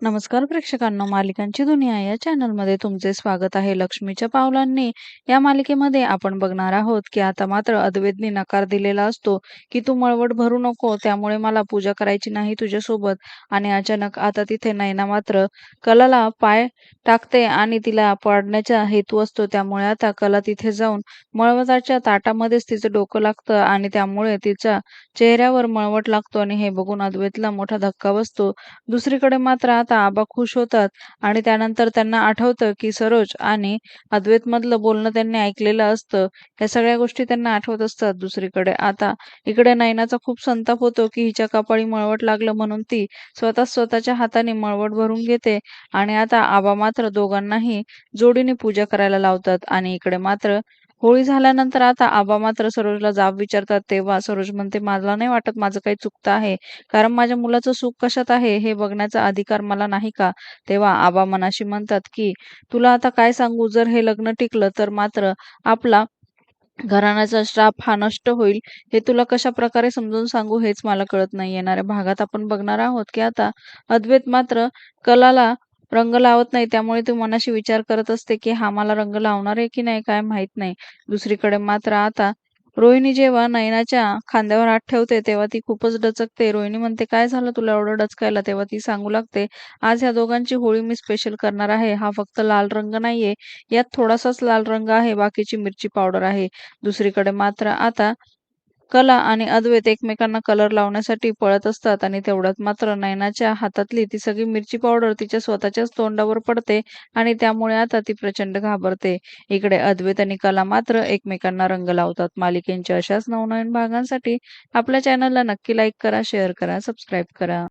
नमस्कार प्रेक्षकांनो मालिकांची दुनिया या चॅनलमध्ये तुमचे स्वागत आहे. लक्ष्मीच्या पावलांनी या मालिकेमध्ये आपण बघणार आहोत की आता मात्र अद्वैतने नकार दिलेला असतो की तू मळवट भरू नको त्यामुळे मला पूजा करायची नाही तुझ्यासोबत आणि अचानक आता तिथे नैना मात्र कलाला पाय टाकते आणि तिला पाडण्याचा हेतू असतो. त्यामुळे आता कला तिथे जाऊन मळवटाच्या ताटामध्येच तिचं डोकं लागतं आणि त्यामुळे तिच्या चेहऱ्यावर मळवट लागतो आणि हे बघून अद्वैतला मोठा धक्का बसतो. दुसरीकडे मात्र पाहता आबा खुश होतात आणि त्यानंतर त्यांना आठवतं की सरोज आणि अद्वैत मधलं बोलणं त्यांनी ऐकलेलं असतं. या सगळ्या गोष्टी त्यांना आठवत असतात दुसरीकडे. आता इकडे नयनाचा खूप संताप होतो की हिच्या कपाळी मळवट लागलं म्हणून ती स्वतः स्वतःच्या हाताने मळवट भरून घेते आणि आता आबा मात्र दोघांनाही जोडीने पूजा करायला लावतात आणि इकडे मात्र होळी झाल्यानंतर आता आबा मात्र सरोजला जाब विचारतात तेव्हा सरोज म्हणते मला नाही वाटत माझं काही चुकतं आहे कारण माझ्या मुलाचं सुख कशात आहे हे बघण्याचा अधिकार मला नाही का? तेव्हा आबा मनाशी म्हणतात की तुला आता काय सांगू? जर हे लग्न टिकलं तर मात्र आपला घराण्याचा श्राप हा नष्ट होईल. हे तुला कशा प्रकारे समजून सांगू हेच मला कळत नाही. येणाऱ्या भागात आपण बघणार आहोत की आता अद्वैत मात्र कलाला रंग लावत नाही त्यामुळे ती मनाशी विचार करत असते की हा मला रंग लावणार आहे की नाही काय माहीत नाही. दुसरीकडे मात्र आता रोहिणी जेव्हा नयनाच्या खांद्यावर हात ठेवते तेव्हा ती खूपच डचकते. रोहिणी म्हणते काय झालं तुला एवढं डचकायला? तेव्हा ती सांगू लागते आज ह्या दोघांची होळी मी स्पेशल करणार आहे. हा फक्त लाल रंग नाहीये. यात थोडासाच लाल रंग आहे. बाकीची मिरची पावडर आहे. दुसरीकडे मात्र आता कला आणि अद्वैत एकमेकांना कलर लावण्यासाठी पळत असतात आणि तेवढ्यात मात्र नयनाच्या हातातली ती सगळी मिरची पावडर तिच्या स्वतःच्याच तोंडावर पडते आणि त्यामुळे आता ती प्रचंड घाबरते. इकडे अद्वैत आणि कला मात्र एकमेकांना रंग लावतात. मालिकेंच्या अशाच नवनवीन भागांसाठी आपल्या चॅनलला नक्की लाईक करा शेअर करा सबस्क्राईब करा.